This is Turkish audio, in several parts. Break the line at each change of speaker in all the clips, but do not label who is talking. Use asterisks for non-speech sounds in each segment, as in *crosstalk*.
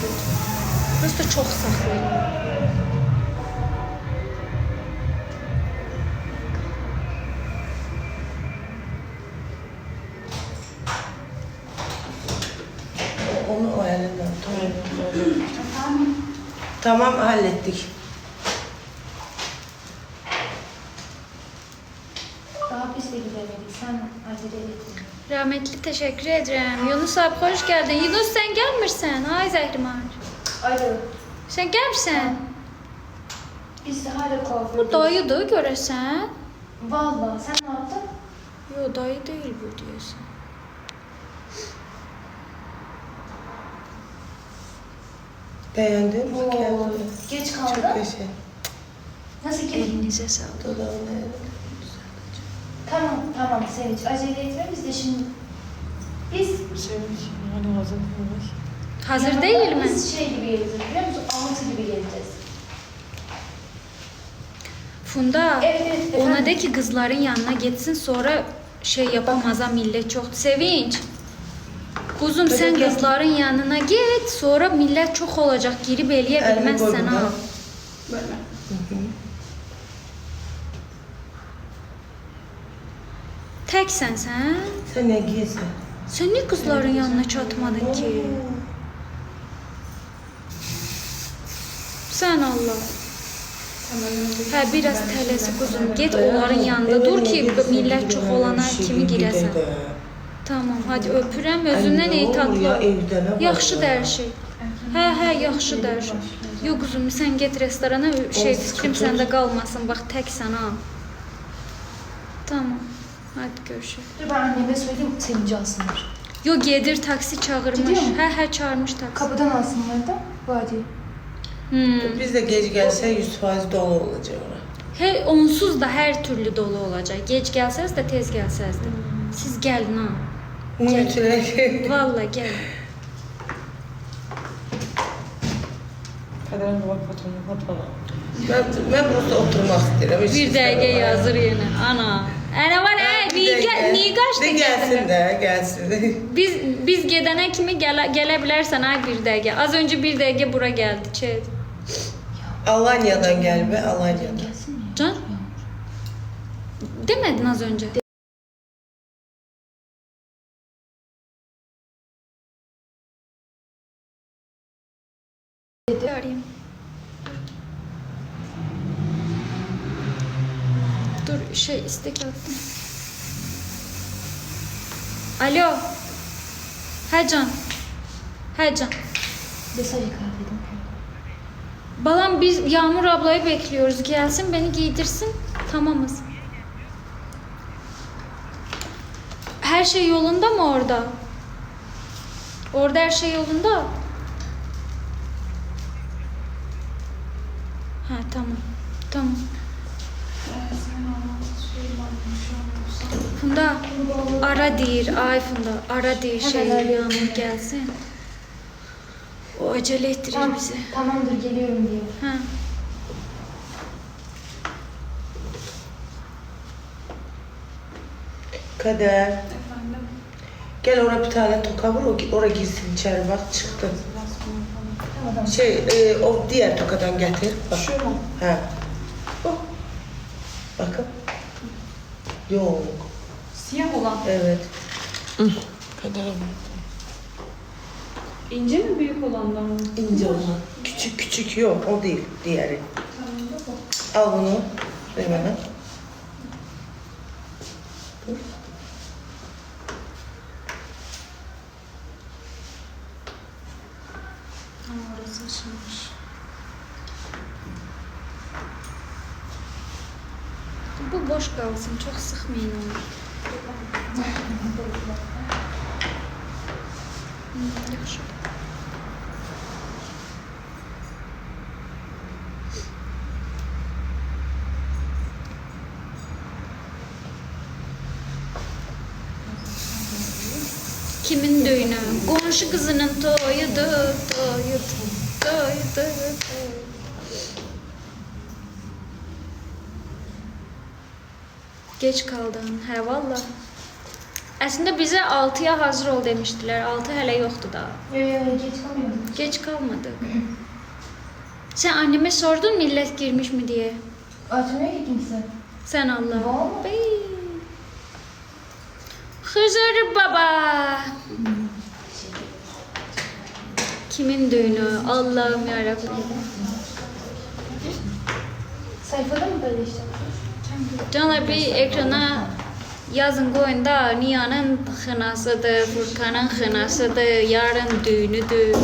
götür. Burası da çok saxlayır.
Onu o elinden. Tamam. Tamam hallettik.
Daha biz de gidemedik. Sen acele et.
Rahmetli teşekkür ederim. Yunus abi hoş geldin. Yunus sen gelmirsən? Ay Zəhrimar.
Alo.
Sen gelmirsən?
Biz de hala kuafördeyiz.
Bu dayıdır görəsən?
Valla sen ne yaptın?
Yo dayı değil bu diyorsun.
Beğendin mi?
Oo,
Kendini?
geç
Çok
kaldı.
teşekkür
Nasıl ki?
Elinize sağlık.
Dudağını
Tamam tamam Sevinç. Acele etme biz de şimdi. Biz
Sevinç yani hazır olmuş.
Hazır değil mi?
Biz şey gibi geleceğiz biliyor musun? Altı gibi geleceğiz.
Funda
Evet evet.
ona
efendim.
de ki kızların yanına gitsin sonra şey yapamaz ha millet çok. Sevinç. Kuzum sen kızların yanına git sonra millet çok olacak girip eliye
Elini
bilmezsen
koy
ha.
buradan.
Teksen sen.
Sen ne giysin?
Sen niye kızların yanına çatmadın ki? Sen Allah. Hə biraz tələsi quzum. Get onların yanında dur ki millət çox olana kimi girəsən. Tamam, hadi öpürəm. Özündən ey tatlı. Yaxşıdır hər şey. Hə, hə, yaxşıdır. Yox quzum, sən get restorana, şey fikrim səndə qalmasın. Bax təksən ha. Tamam. Hadi görüşürüz.
Dur ben anneme söyleyeyim Sevinci alsınlar.
Yo gedir taksi çağırmış.
Gidiyor mu?
Hə, hə çağırmış taksi.
Kapıdan alsınlar da vadi.
Hmm.
Biz de gece gelse 100 faiz dolu olacak ona.
He, onsuz da hər türlü dolu olacaq. Gec gəlsəz də, tez gəlsəz də. Siz gəlin ha.
Unutulacak.
Vallahi gəlin.
Kaderin bak patronu patron.
ben, ben burada oturmak istedim. hiç
Bir
istemem.
dəqiqə yazır yenə. Ana. Ana var,
Ha,
gəl, niyə qaçdın
De gelsin de gelsin. *laughs*
Biz biz gedənə kimi gələ, gələ bilərsən ay bir dəqiqə. Az öncə bir dəqiqə bura gəldi. Çet.
Alanya'dan gel be Alanya'dan.
Can? Demədin az öncə. Dedi arayayım. Dur şey istek attım. Alo. Hə can. Hə can.
Mesaj kahvedim.
Balam biz Yağmur ablayı bekliyoruz. Gelsin beni giydirsin. Tamamız. Her şey yolunda mı orada? Orada her şey yolunda. Ha tamam. Tamam. Funda ara deyir. Ay Funda ara deyir şey Yağmur gelsin. O acele ettirir
Tamam,
bizi.
tamamdır geliyorum diyor.
Ha.
Kader. Gel oraya bir tane toka vur, o- oraya girsin içeri bak çıktı.
Tamam.
Şey, e, o diğer tokadan getir. Bak.
Şu mu?
Ha. Oh. Bakın. Yok.
Siyah olan.
Evet. Kader
İnce mi büyük olandan mı?
İnce olan. Küçük küçük yok o değil. Diğeri. Al bunu. Ver bana. Dur.
Ha, orası açılmış. Bu boş kalsın. Çok sıkmayın onu. Kimin düğünü? Komşu kızının toyuydu, toyuydu, toyuydu, toyuydu. Geç kaldın. He valla. Əslində bizə 6-ya hazır ol demişdilər. 6 hələ yoxdur da.
Yo yo yo geç kalmıyorum.
Geç qalmadıq. Sən anneme sordun millət girmiş mi deyə?
Açmaya gittin sen.
Sən Allah.
Vallahi.
Xızır baba. Kimin düğünü? Allah'ım yarabbim.
Sayfada mı böyle işte?
Canlar bir ekrana yazın qoyun da Niyanın xınasıdır, Furkanın xınasıdır, yarın düyünüdür.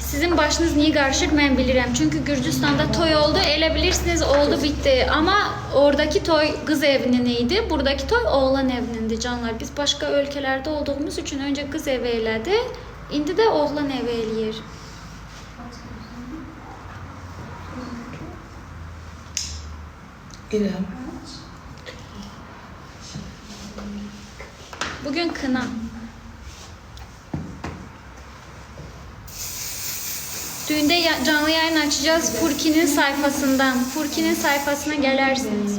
Sizin başınız niye qarışır mən bilirəm. Çünkü Gürcüstanda toy oldu. Elə bilirsiniz oldu bitti. Ama oradaki toy kız evinin idi. Buradaki toy oğlan evinin canlar. Biz başka ülkelerde olduğumuz için önce kız evi elədi. İndi də oğlan evi eləyir.
İrem.
Bugün kına. Düğünde canlı yayın açacağız Furki'nin sayfasından. Furki'nin sayfasına gelersiniz.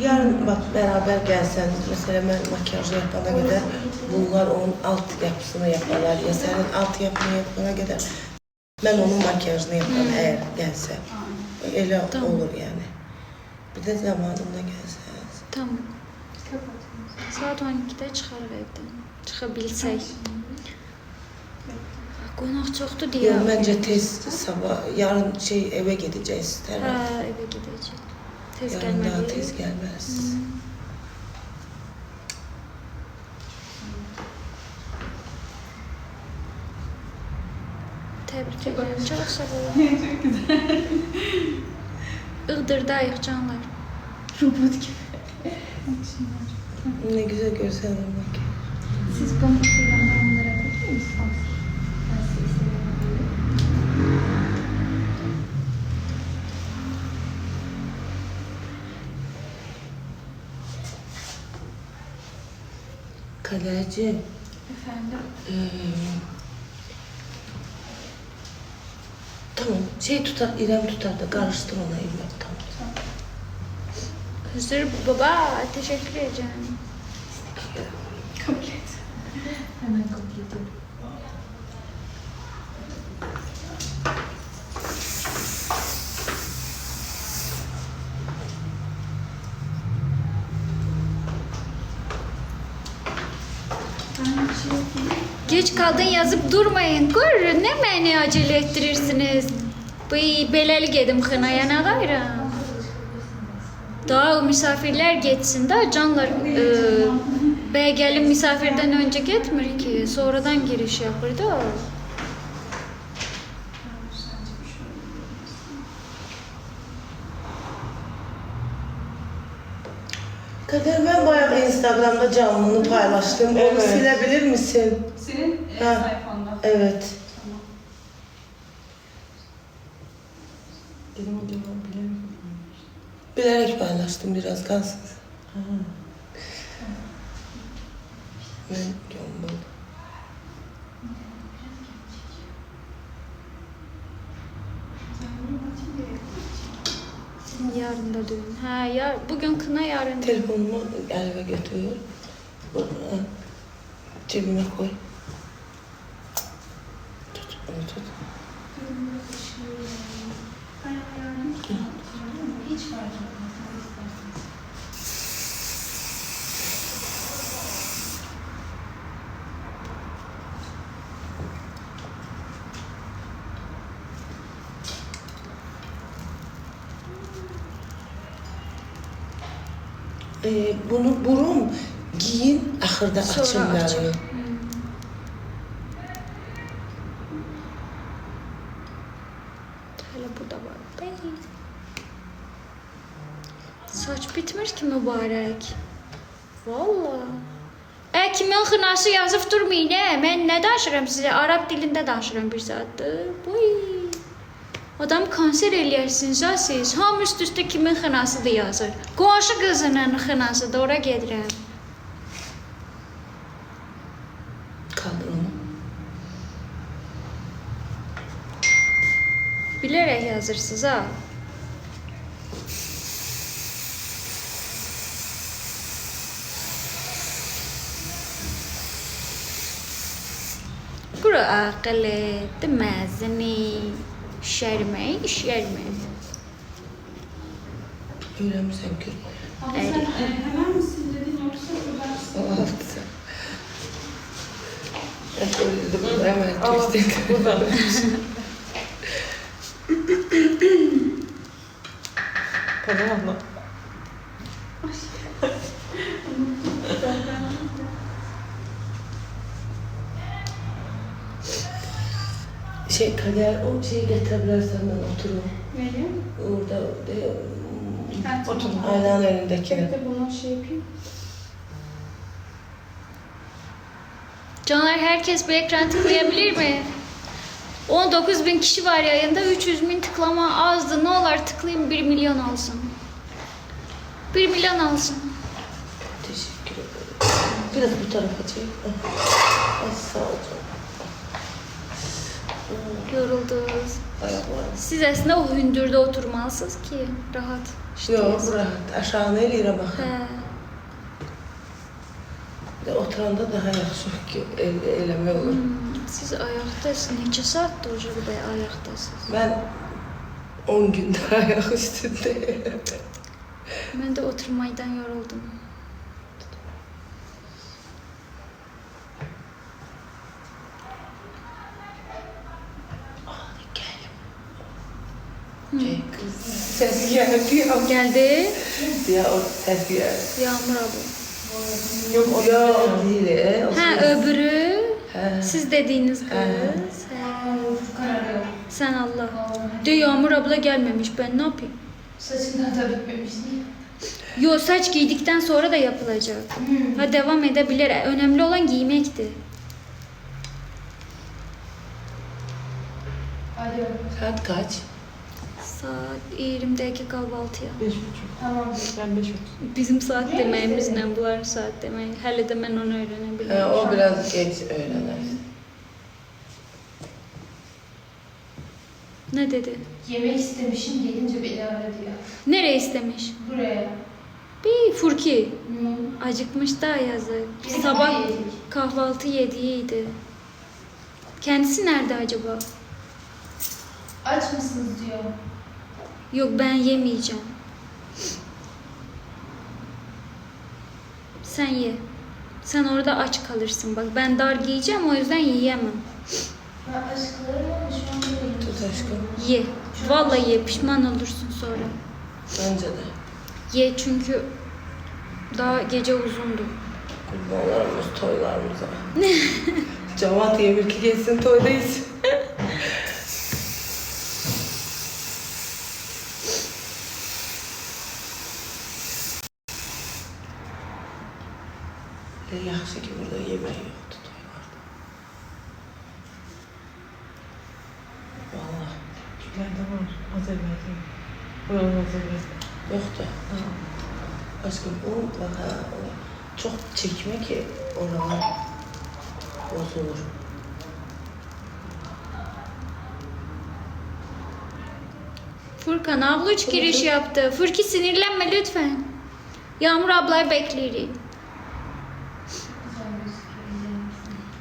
Yarın bak beraber gelseniz mesela ben makyaj yapana kadar bunlar onun alt yapısını yaparlar ya senin alt yapını yapana kadar ben onun makyajını yaparım eğer gelse. Öyle
Tamam.
olur yani. Bir de zamanında gelseniz.
Tamam. Saat 12'də çıxarıq evdən. Çıxa bilsək. Qonaq çoxdur deyə.
Yok, bence tez sabah yarın şey eve gideceğiz.
Hə,
Tamam.
evə gedəcək. Tez
Yarın daha
gəlməliyik.
tez gelmez.
Təbrik edirəm. Çox sağ olun. *laughs*
Çok güzel.
Iğdırdayıq canlar.
Robot gibi.
Ne güzel görselim bak.
Siz pamuk kullanma onlara katıyor musunuz? Ben size istemiyorum.
Kaleci.
Efendim?
Ee, tamam şey tutar İrem tutar da karıştır ona İrem tamam.
Hızır baba, teşekkür ederim.
Kabul et. Hemen kabul ediyorum. Ben bir şey yapayım.
Geç kaldın yazıp durmayın. Gör ne məni acele ettirirsiniz. Bıy, beləlik edim xınaya nə qayrı? Daha misafirler geçsin de canlar e, bey gelin misafirden önce gitmir ki sonradan giriş yapır da.
Kader ben bayağı Instagram'da canlını paylaştım. Onu
Evet.
silebilir misin?
Senin e,
Ha.
sayfanda.
Evet.
Tamam. Dedim acaba bilemiyorum.
Bilerek paylaştım biraz kalsın. Ben yombul.
Yarın da düğün. Ha, yar, bugün kına yarın.
Telefonumu eve götür. Bunu cebime koy. Onu tut. Ee, bunu burun giyin, ahırda
Sonra
açın
açın.
yani.
Hele bu da var. Bey. Saç bitmir ki mübarek. Valla. E kimin xınası yazıb durmayın, e? Mən nə danışıram sizə? Arab dilində danışıram bir saatdır. Buy. Adam konser eləyirsiniz ha siz. Hamı üst-üstə kimin xınasıdır yazır. Qonşu qızının xınasıdır, ora gedirəm.
Kaldır onu.
Bilərək yazırsınız ha. Bura aqlı, deməzini, şərməy, şərməy.
Öğrenmişsen gör.
Abla sen e, hemen mi sildin yoksa
sen. Ben öldüm. Hemen
burada. Pardon abla.
Kader o şeyi getirebilirsen ben otururum.
Neyi?
Orada de,
Otur.
aynanın önündekini.
Bekle bunu şey yapayım.
Canlar herkes bir ekran tıklayabilir mi? 19 bin kişi var yayında. 300 bin tıklama azdı. Ne olur tıklayın 1 milyon olsun. 1 milyon olsun.
Teşekkür ederim. Biraz bu tarafa çek. Az sağ ol canım.
Yoruldunuz.
Ayaklarım.
Siz aslında o hündürde oturmalısınız ki rahat.
Yok rahat. Aşağı ne lira bakın.
He.
De Oturanda daha yaxşı ki el, eləmək olur.
Hmm, siz ayaktasınız. Neçə saatdir hocam bey ayaktasınız?
Ben 10 gündür ayak üstündeyim.
Ben de oturmaydan yoruldum.
Şey, kız geldi ya.
Geldi.
Ya o ses geldi.
Yağmur abla.
Yok o
Ya o değil. e, o
Ha
ses.
öbürü.
He.
Siz dediğiniz kız. Sen Allah. De Yağmur abla gelmemiş. Ben ne yapayım?
Saçından da bitmemiş değil.
Yo saç giydikten sonra da yapılacak.
Hmm.
Ha devam edebilir. Önemli olan giymekti.
Hadi.
Saat kaç?
Saat 20 dakika kahvaltıya.
Beş buçuk.
Tamam.
Ben beş buçuk.
Bizim saat deməyimizlə bunların saat deməyi. Hələ də mən onu öyrənə
Ha,
bilmirəm.
o biraz geç öğlenir.
Nə dedi?
Yemek istemişim gelince beni aradı ya.
Nereye istemiş?
Buraya.
Bir Furki.
Hmm.
Acıkmış da yazık.
Biz
Sabah
yedik.
kahvaltı yediydi. Kendisi nerede acaba?
Aç mısınız diyor.
Yok ben yemeyeceğim. Sen ye. Sen orada aç kalırsın bak. Ben dar giyeceğim o yüzden yiyemem.
Ben
Tut aşkım.
Ye. Vallahi ye pişman olursun sonra.
Bence de.
Ye çünkü daha gece uzundu.
Kurbanlarımız toylarımıza. Bir ki geçsin toydayız. Ya yaxşı ki burada yemək yoxdur toylarda. Vallahi
Nerede var? Azerbaycan. Buranın Azerbaycan.
yoxdur. Aşkım ha, o çok çekme ki oralar bozulur.
Furkan abla üç giriş yaptı. Furki sinirlenme lütfen. Yağmur ablayı beklerim.
güzel gözüküyor.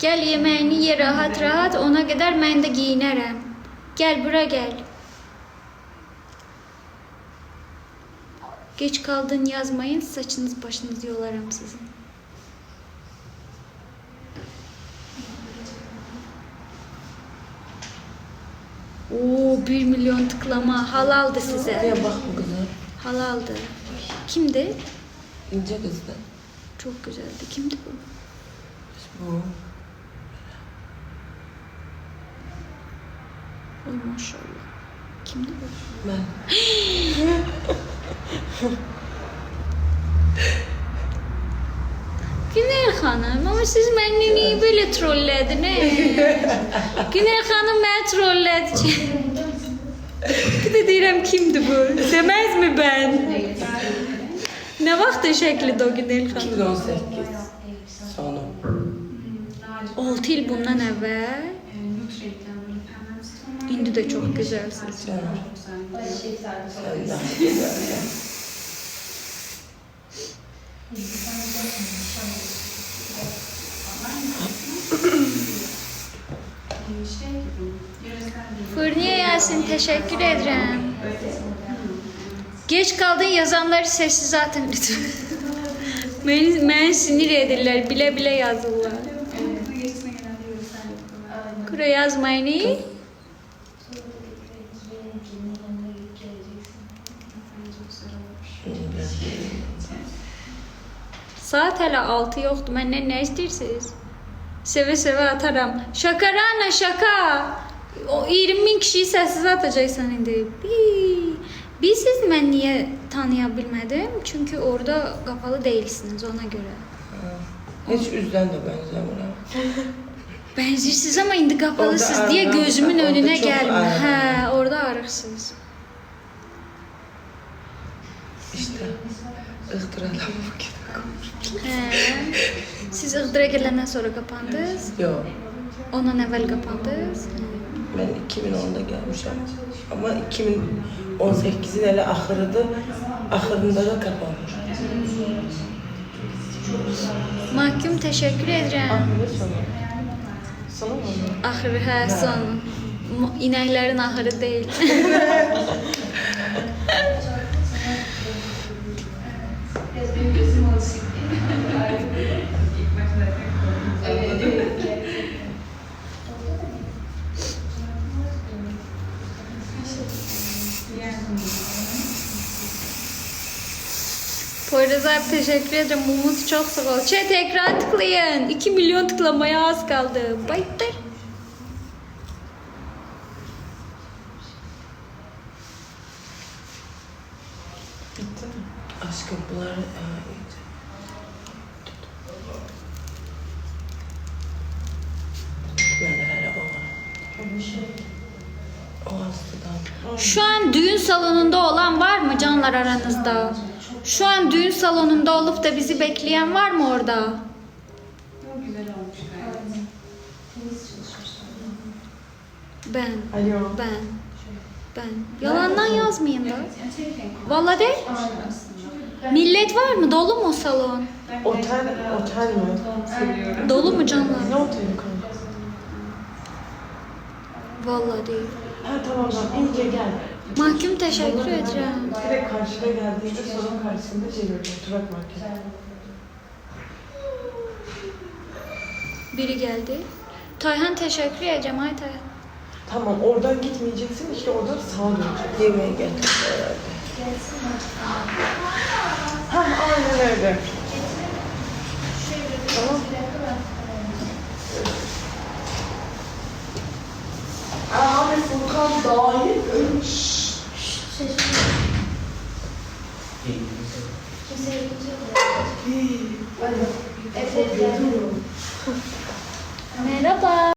Gel yemeğini ye rahat rahat ona kadar ben de giyinerim. Gel bura gel. Geç kaldın yazmayın saçınız başınız yolarım sizin. Oo 1 milyon tıklama halaldı size.
Ya bak bu kıza.
Halaldı. Kimdi?
ince kızdı.
Çok güzeldi. Kimdi bu?
Bu.
Oy maşallah. Kimdi bu?
Ben.
Günel xanım, amma siz? Günel xanım məni trollədi ki.
Senin burada mısın?
Bir de deyirəm kimdir bu? Deməz mi ben? Ne vaxt şəklidir o gün Elxan?
2018 sonu.
6 il bundan əvvəl. İndi də çox gözəlsiniz.
Canım.
Şey
Sen daha güzelsin.
Fırniye Yasin teşekkür ederim. Geç kaldın yazanları sessiz atın lütfen. *laughs* beni, beni sinir edirlər, bile bile yazırlar. Kura yazmayın. Saat hələ 6 yoxdur. Məndən nə istəyirsiniz? Sevə-sevə ataram. Şaka Rana, şaka. O 20 min kişiyi səssiz atacaqsan indi. Bi. Bilsiz mən niyə tanıya bilmədim? Çünki orada qapalı deyilsiniz ona görə.
Hiç üzden de benzemiyorum.
Bənzirsiniz amma indi
Orada
deyə
arıqam-
gözümün
orada
gəlmir.
arıq.
Hə, orada arıqsınız.
İşte ıhtıralım bu
Hə. Siz ıqdıra gələndən sonra qapandınız.
Yok.
Ondan əvvəl qapandınız.
Ben 2010'da gelmişim. Ama 2018'in hele ahırıdı. Ahırında da kapanmış.
Mahkum təşəkkür edirəm.
Ahırı sonu. Sonu mu?
Axırı hə, son. Mu- İnəklərin axırı deyil. *laughs*
alışık.
Abi teşekkür ederim. Mumut çok sağ ol. Chat ekran tıklayın. 2 milyon tıklamaya az kaldı. Bayıttır.
Bitti mi? Aşkım bunlar... Aa, iyice. Nerede hele o var? O hastadan.
Şu an düğün salonunda olan canlar aranızda? Şu an düğün salonunda olup da bizi bekleyen var mı orada? Ben.
Alo.
Ben. Ben. Yalandan yazmayın da. Değil.
aslında.
Millet var mı? Dolu mu salon?
Otel, otel mi?
Dolu mu canlar?
Ne oteli kanka?
Vallahi değil.
Ha tamam tamam iyice gel.
Mahkum teşekkür ederim.
Direkt karşıda geldiğinde salon karşısında şey görüyorum. Turak market.
Biri geldi. Tayhan teşekkür ederim. Ay Tayhan.
Tamam oradan gitmeyeceksin işte oradan sağa döneceksin. Yemeğe getir herhalde. Ha aynen öyle. Tamam. Abi Furkan dahil ölmüş.
Kimse yok. Evet, yani.
Merhaba.